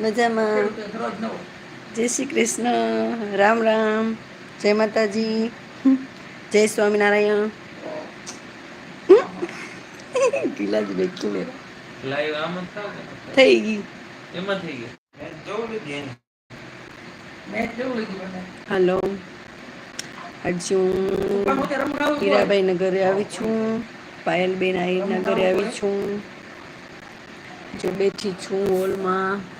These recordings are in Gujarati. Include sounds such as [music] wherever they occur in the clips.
મજામાં. જય શ્રી કૃષ્ણ. રામ રામ. જય માતાજી. જય સ્વામિનારાયણ. ઢીલા જ બેઠું લે થઈ ગઈ એમાં થઈ ગયું. હાલો. આજે હું હીરાબાઈના ઘરે આવી છું. પાયલબેન આહિરના ઘરે આવી છું. જો બેઠી છું હોલમાં.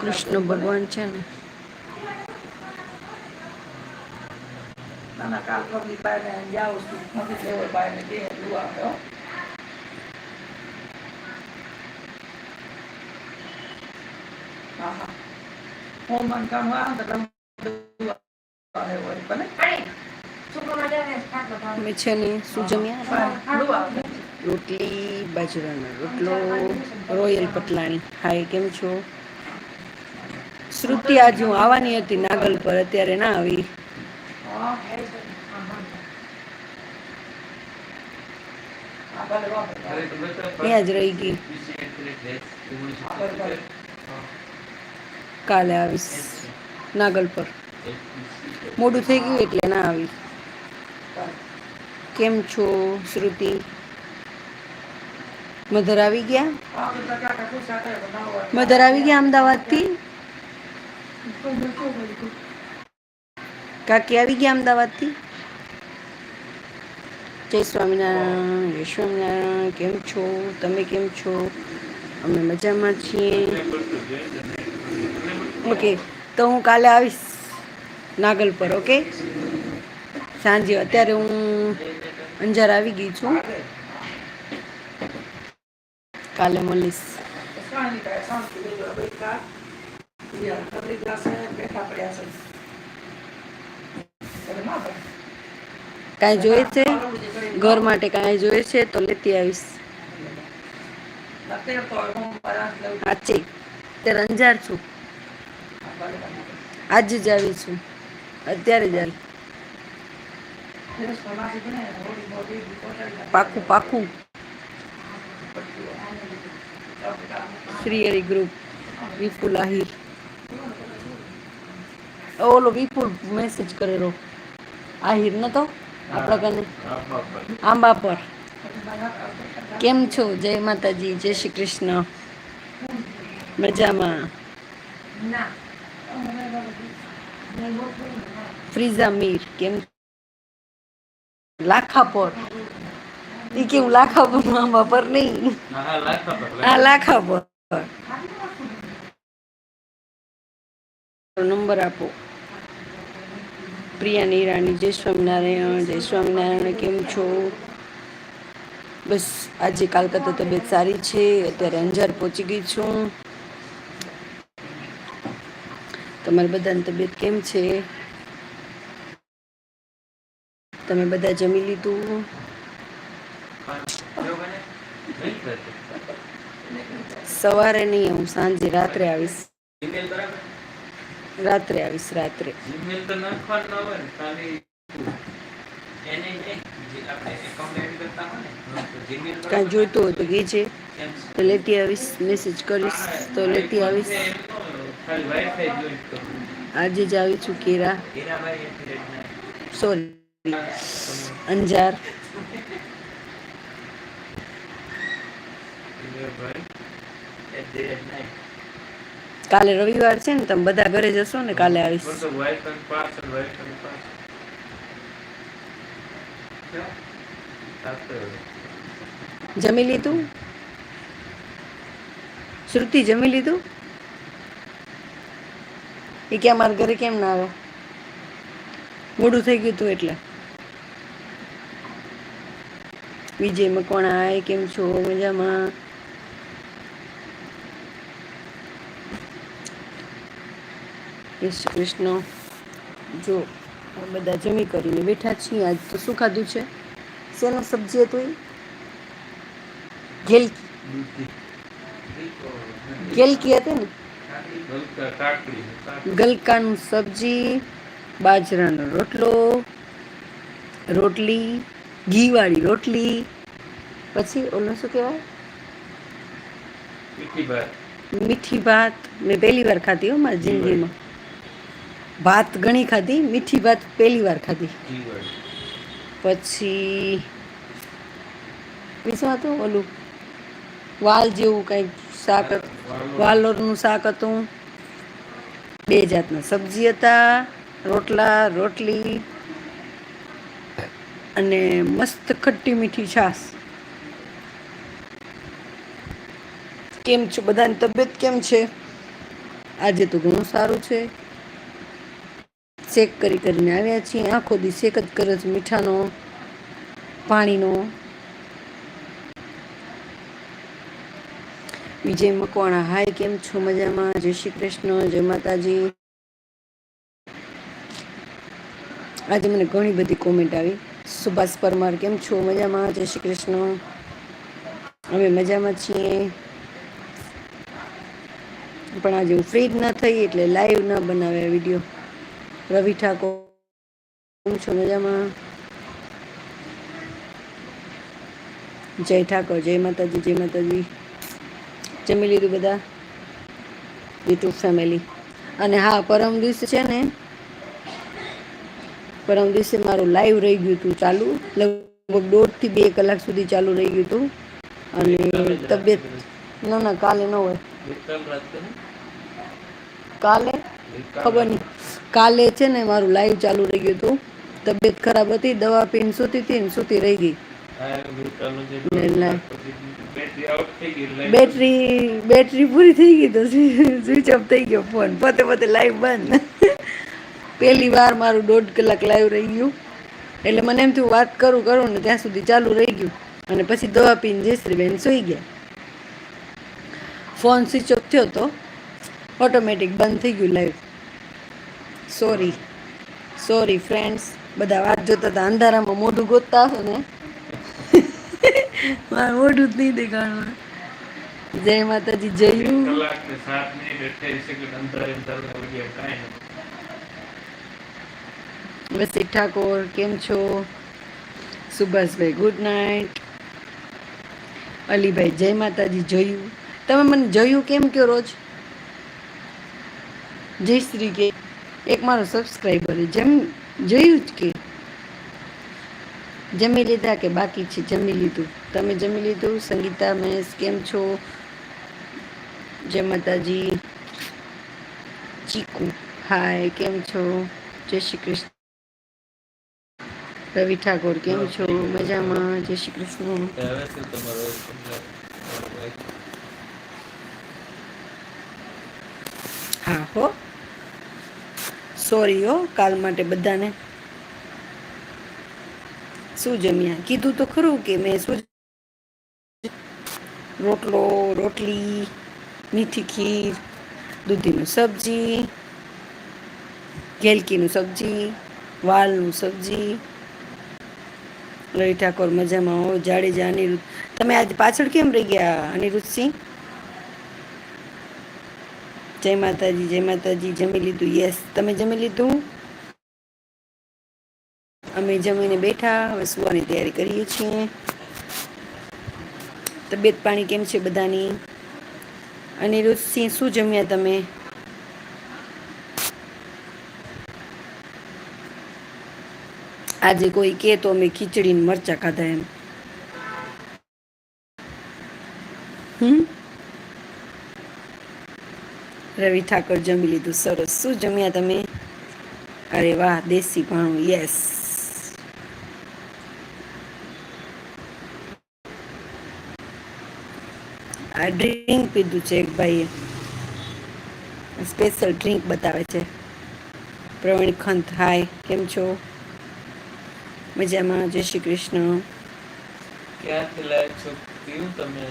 કૃષ્ણ ભગવાન. છે ને. નાના કાલ પગલી પાયને જાઉં છું. નથી હો. તમે ને શું જમ્યા રોટલી બાજરાનો રોટલો રોયલ પટલાણી. હાય, કેમ છો? શ્રુતિ આજે હું આવવાની હતી નાગલ પર, અત્યારે ના આવી. ત્યાં જ રહી ગઈ. કાલે આવીશ નાગલ પર. મોડું થઈ ગયું એટલે ના આવી. કેમ છો, શ્રુતિ? મધર આવી ગયા? મધર આવી ગયા અમદાવાદથી? કાકી આવી ગયા અમદાવાદથી? જય સ્વામિનારાયણ જય સ્વામિનારાયણ, કેમ છો? તમે કેમ છો? અમે મજામાં છીએ. ઓકે, તો હું કાલે આવીશ નાગલ પર, ઓકે? સાંજે, અત્યારે હું અંજાર આવી ગઈ છું કાલે મળીશ કાંઈ નહીં થાય શાંતિ બીજો બેઠા યા પકડી જશે બેઠા પડ્યા છે એટલે ના મળીશ કાંઈ જોઈએ છે ઘર માટે કાંઈ જોઈએ છે તો લેતી આવીશ સાચી અત્યારે અંજાર છું. આજે જ આવી છું અત્યારે જ આવી. પાકું પાકું શ્રી હરિ ગ્રુપ વિપુલ આહિર. ઓલો વિપુલ મેસેજ કરેલો. આહિર નતો આપણા કને? આંબા પર. કેમ છો? જય માતાજી જય શ્રી કૃષ્ણ. મજામાં? ફ્રીઝા મીર કેમ લાખાપોર એ કેવું લાખા પર આંબા પર નહીં? હા લાખાપર આ લાખા પર. નંબર આપો. પ્રિયા નિરાણી, જય સ્વામિનારાયણ જય સ્વામિનારાયણ, કેમ છો? બસ, આજે કાલકત્તા તબિયત સારી છે, અત્યારે અંજાર પહોંચી ગઈ છું. તમારી બધાની તબિયત કેમ છે? તમે બધા જમી લીધું? સવારે નહીં હું સાંજે રાત્રે આવીશ. રાત્રે આવીશ રાત્રે. કાંઈ જોઈતું હોય તો કહેજે. એમ તો લેતી આવીશ મેસેજ કરીશ તો લેતી આવીશ. આજે જ આવી છું કેરા. સોરી અંજાર. કાલે રવિવાર છે ને તમે બધા ઘરે જશો ને કાલે આવીશ. તો. ક્યાં? જમી લીધું? શ્રુતિ જમી લીધું? એ કે અમારા ઘરે કેમ ના આવે? મોડું થઈ ગયું હતું એટલે. વિજય મકવાણા કેમ છો? મજામાં? જય શ્રી કૃષ્ણ જો બધા જમી કરીને બેઠા છીએ. આજ તો શું ખાધું છે? શેનું સબ્જી હતું એ ગેલકી. હતી ને. ગલકાનું સબ્જી બાજરાનો રોટલો રોટલી ઘીવાળી રોટલી. પછી ઓલું શું કહેવાય? મીઠી ભાત. મીઠી ભાત. મેં પહેલી વાર ખાધી હો મારી જિંદગીમાં. ભાત ઘણી ખાધી મીઠી ભાત પહેલી વાર ખાધી. પછી બીજું હતું ઓલું વાલ જેવું કંઈક શાક. વાલોરનું શાક હતું. બે જાતના સબ્જી હતા રોટલા રોટલી અને મસ્ત ખટ્ટી મીઠી છાશ. કેમ છો? બધાની તબિયત કેમ છે? આજે તો ઘણું સારું છે. શેક કરી કરીને આવ્યા છીએ. આખો દી શેક જ કરે છે મીઠાનો, પાણીનો. વિજય મકવાણા, હાય, કેમ છો મજામાં? જય શ્રી કૃષ્ણ, જય માતાજી. આજે મને ઘણી બધી કોમેન્ટ આવી. સુભાષ પરમાર, કેમ છો મજામાં? જય શ્રી કૃષ્ણ. અમે મજામાં છીએ. પણ આજે હું ફ્રી જ ના થઈ, એટલે લાઈવ ના બનાવ્યા વીડિયો રવિ ઠાકોર. કેમ છો મજામાં. જય ઠાકોર જય માતાજી જય માતાજી. જમી લીધું બધા? YouTube family. અને હા પરમ દિવસે છે ને પરમ દિવસે મારું લાઈવ રહી ગયું હતું ચાલુ. લગભગ દોઢથી બે કલાક સુધી ચાલુ રહી ગયું હતું. અને તબિયત ના ના કાલે ન હોય. કાલે? ખબર નહીં. કાલે છે ને મારું લાઈવ ચાલુ રહી ગયું હતું. તબિયત ખરાબ હતી, દવા પીને સૂતી હતી ને સૂતી રહી ગઈ. બેટરી બેટરી પૂરી થઈ ગઈ તો સ્વિચ ઓફ થઈ ગયો ફોન પોતે પોતે લાઈવ બંધ. પહેલી વાર મારું દોઢ કલાક લાઈવ રહી ગયું. એટલે મને એમ થયું, વાત કરું કરું ને ત્યાં સુધી ચાલુ રહી ગયું. અને પછી દવા પીને જયશ્રીબેન સૂઈ ગયા. ફોન સ્વિચ ઓફ થયો તો ઓટોમેટિક બંધ થઈ ગયું લાઈવ સોરી સોરી ફ્રેન્ડ્સ બધા વાત જોતા હતા. અંધારામાં મોઢું ગોતતા હો ને? [laughs] મારું મોઢું જ નહીં દેખાણું. જય માતાજી જયું વસી ઠાકોર કેમ છો? સુભાષભાઈ ગુડ નાઇટ અલીભાઈ જય માતાજી જોયું તમે મને જોયું કેમ કયો રોજ? જય શ્રી કે એક મારો સબસ્ક્રાઈબર જેમ જોયું જ કે જમી લીધા કે બાકી છે? જમી લીધું. તમે જમી લીધું? સંગીતા, મહેશ, કેમ છો? જય માતાજી. ચીકુ. હાય કેમ છો? જય શ્રી કૃષ્ણ. રવિ ઠાકોર, કેમ છો? મજામાં? જય શ્રી કૃષ્ણ. હા, હો. સોરી હો કાલ માટે બધાને શું જમ્યા કીધું તો ખરું કે મેં શું રોટલો, રોટલી, મીઠી ખીર, દૂધીનું સબ્જી ગેલકીનું સબ્જી, વાલનું સબ્જી. રવિ ઠાકોર મજામાં હો, જાડેજા, અનિરુદ્ધ. તમે આજે પાછળ કેમ રહી ગયા, અનિરુદ્ધસિંહ? જય માતાજી જય માતાજી, જમી લીધું? યસ તમે જમી લીધું? અમે જમીને બેઠા, હવે સુવાની તૈયારી કરીએ છીએ. તબિયત પાણી કેમ છે બધાની? અનિરુદ્ધસિંહ શું જમ્યા તમે? આજે કોઈ કે તો અમે ખીચડી ને મરચા ખાધા એમ. હમ? રવિ ઠાકોર જમી લીધું સરસ. શું જમ્યા તમે? અરે વાહ દેશી ભાણું યસ આ ડ્રિંક પીધું છે એક ભાઈએ. સ્પેશિયલ ડ્રિંક બતાવે છે. પ્રવીણ ખંત હાય કેમ છો? મજામાં જય શ્રી કૃષ્ણ. ક્યાંથી લાયા છો? તમે?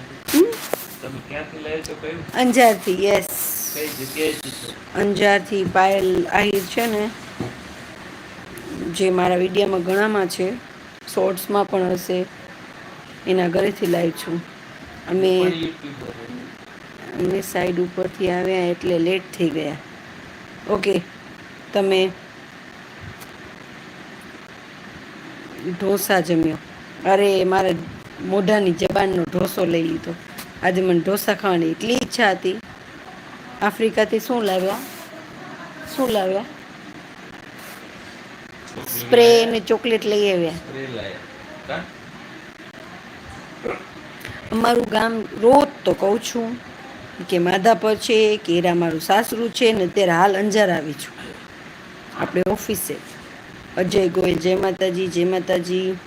તમે ક્યાંથી કયું? અંજારથી યસ કઈ જગ્યાએથી અંજારથી પાયલ આહિર છે ને જે મારા વિડીયામાં ઘણામાં છે શોર્ટ્સમાં પણ હશે એના ઘરેથી લાવી છું. અમે અમે સાઈડ ઉપરથી આવ્યા એટલે લેટ થઈ ગયા. ઓકે તમે ઢોસા જમ્યો. અરે મારે મોઢાની જબાનનો ઢોસો લઈ લીધો. આજે મને ઢોસા ખાવાની એટલી ઈચ્છા હતી. આફ્રિકાથી શું લાવ્યા? શું લાવ્યા? સ્પ્રે ને ચોકલેટ લઈ આવ્યા. અમારું ગામ રોજ તો કહું છું કે માધાપર છે કેરા મારું સાસરું છે ને અત્યારે હાલ અંજાર આવી છું. આપણે ઓફિસે. અજય ગોયલ જય માતાજી જય માતાજી.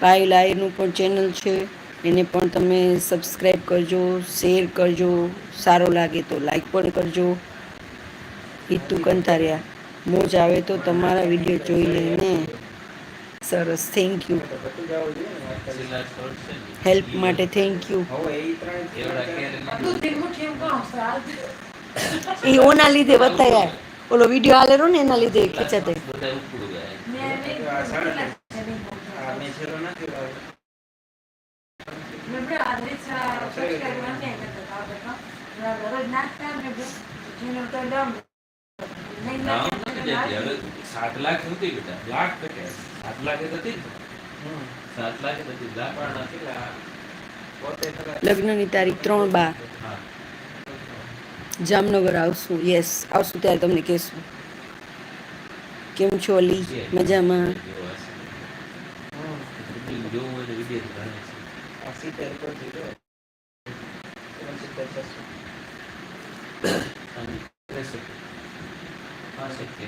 પાયલ આયરનું પણ ચેનલ છે. એને પણ તમે સબસ્ક્રાઈબ કરજો શેર કરજો સારો લાગે તો લાઈક પણ કરજો હિતુ કંથારિયા મોજ આવે તો તમારા વીડિયો જોઈ લઈને સરસ થેન્ક યુ હેલ્પ માટે થેન્ક યુ એ ઓના લીધે બતાયા ઓલો વીડિયો આલેરો ને એના લીધે ખેંચાતે સાત લાખ નથી બેટા લાખ ટકે સાત લાખ નથી સાત લાખ નથી લાખ પણ નથી લગ્નની તારીખ ત્રણ બાર. જામનગર આવશું. યસ આવશું ત્યારે તમને કહેશું. કેમ છો અલી? મજામાં? જેવો હોય તો વીડિયો ત્રેસઠ. પાંસઠ કે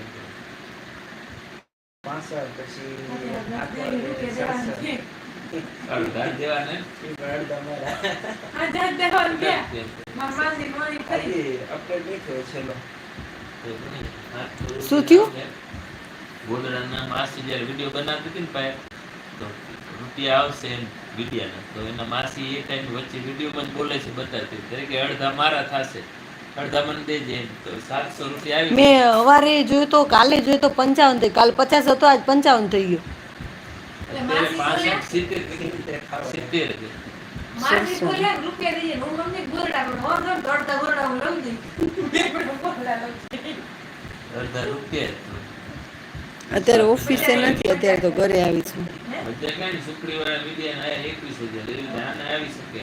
અડધા મામાની મોની કરી શું થયું? ગોદડાના માસી જ્યારે વીડિયો બનાવતી હતી ને પાય તો રૂપિયા આવશે વિડીયાના. તો એના માસી એ ટાઈમ વચ્ચે વિડીયોમાં જ બોલે છે બતાવતી. કે અડધા મારા થશે. અડધા મને દેજે તો સાતસો રૂપિયા આવી મેં સવારે જોયું તો કાલે જોયું તો પંચાવન થઈ કાલ પચાસ હતો આજ પંચાવન થઈ ગયો. સિત્તેર અત્યારે ઓફિસે નથી. અત્યારે તો ઘરે આવી છું. સુખડી વાળા આયા એકવીસ હજાર. એવી આવી શકે.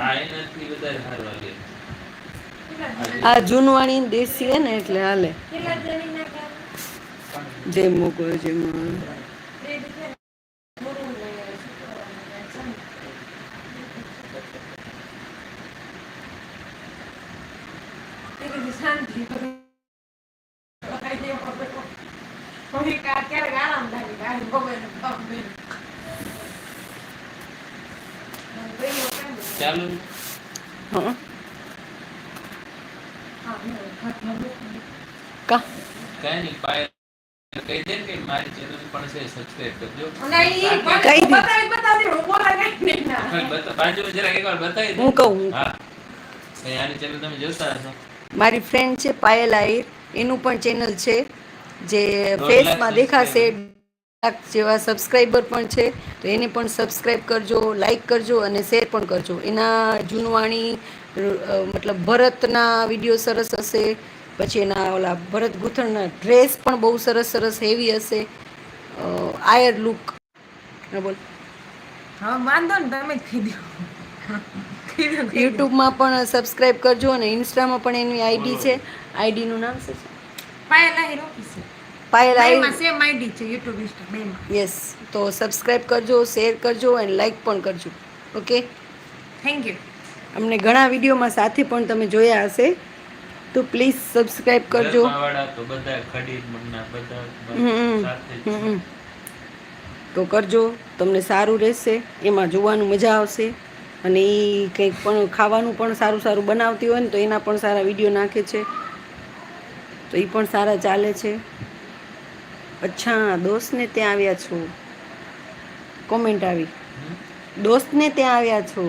આ એનાથી વધારે સારું લાગે આ જૂનવાણી દેશી હે ને એટલે હાલે. જે મોકો જે શાંતિ કોઈ કા ક્યારેક આરામ થાય ગાડી બગડે ને બગડે. ભાઈઓ કેમ છે? ચાલુ. હા. હા, ઘરમાં મૂકી. કા? કઈ નહીં પાયલ કહી દે કે મારી ચેનલ પણ છે સબસ્ક્રાઇબ કરજો. અને ઈ બતાવી બતાવી હું એકવાર બતાવી કહું હા. આની ચેનલ તમે જોતા હશો. મારી ફ્રેન્ડ છે પાયલ આહિર. એનું પણ ચેનલ છે જે ફેસમાં દેખાશે. લાખ જેવા સબસ્ક્રાઈબર પણ છે તો એને પણ સબસ્ક્રાઈબ કરજો લાઈક કરજો અને શેર પણ કરજો. એના જૂનવાણી મતલબ ભરતના વીડિયો સરસ હશે પછી એના ઓલા ભરત ગૂંથણના ડ્રેસ પણ બહુ સરસ સરસ હેવી હશે. આયર લુક બોલ. હા વાંધો ને તમે જ કીધું. યુટ્યુબમાં પણ સબસ્ક્રાઈબ કરજો અને ઇન્સ્ટામાં પણ એની આઈડી છે. આઈડીનું નામ શું છે? પાયલ આહિર પાયલ આહિર સેમ આઈડી છે યુટ્યુબ ઇન્સ્ટા બેયમાં યસ તો સબસ્ક્રાઇબ કરજો શેર કરજો એન્ડ લાઈક પણ કરજો. ઓકે થેન્ક યુ અમને ઘણા વિડીયોમાં સાથે પણ તમે જોયા હશે. તો પ્લીઝ સબસ્ક્રાઇબ કરજો. તો કરજો તમને સારું રહેશે એમાં જોવાનું મજા આવશે. અને એ કંઈક પણ ખાવાનું પણ સારું સારું બનાવતી હોય ને તો એના પણ સારા વીડિયો નાખે છે. તો એ પણ સારા ચાલે છે. અચ્છા દોસ્તને ત્યાં આવ્યા છો? કોમેન્ટ આવી. દોસ્તને ત્યાં આવ્યા છો?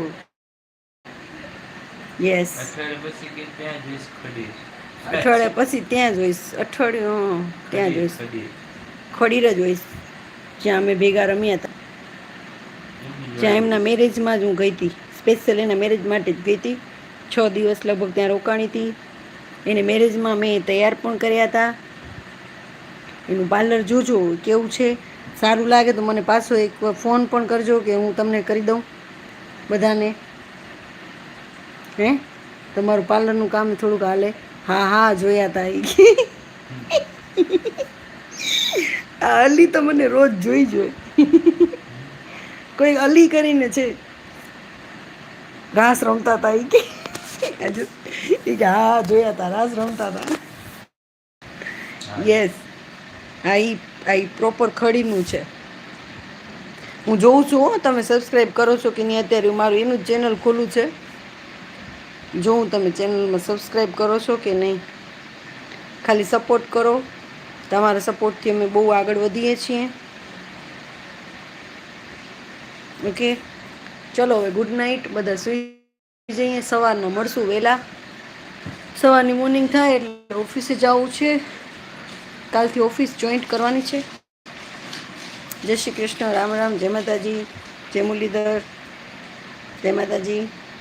યસ અઠવાડિયા પછી ત્યાં જઈશ અઠવાડિયા ત્યાં જોઈશ ખડીર જ જોઈશ જ્યાં અમે ભેગા રમ્યા હતા. જ્યાં એમના મેરેજમાં જ હું ગઈ હતી. સ્પેશિયલ એના મેરેજ માટે જ ગઈ હતી. છ દિવસ લગભગ ત્યાં રોકાણી હતી. એને મેરેજમાં મેં તૈયાર પણ કર્યા હતા. એનું પાર્લર જોજો કેવું છે? સારું લાગે તો મને પાછો એક ફોન પણ કરજો કે હું તમને કરી દઉં બધાને. હે? તમારું પાર્લરનું કામ થોડુંક હાલે. હા હા જોયા તા. આ અલી તો મને રોજ જોઈ જોઈ કોઈ અલી કરીને છે. ઘાસ રમતા હતા ઈ કે. હા જોયા તા ઘાસ રમતા હતા યસ હા એ આ પ્રોપર ખડીનું છે. હું જોઉં છું હો, તમે સબસ્ક્રાઈબ કરો છો કે નહીં અત્યારે મારું એનું જ ચેનલ ખોલું છે. જોઉં તમે ચેનલમાં સબસ્ક્રાઈબ કરો છો કે નહીં. ખાલી સપોર્ટ કરો. તમારા સપોર્ટથી અમે બહુ આગળ વધીએ છીએ. ઓકે ચલો હવે ગુડ નાઇટ બધા સુઈ જઈએ. સવારના મળશું વહેલા. સવારની મોર્નિંગ થાય એટલે ઓફિસે જવું છે. કાલથી ઓફિસ જોઈન્ટ કરવાની છે. જય શ્રી કૃષ્ણ, રામ રામ, જય માતાજી, જય મુરલીધર, જય માતાજી.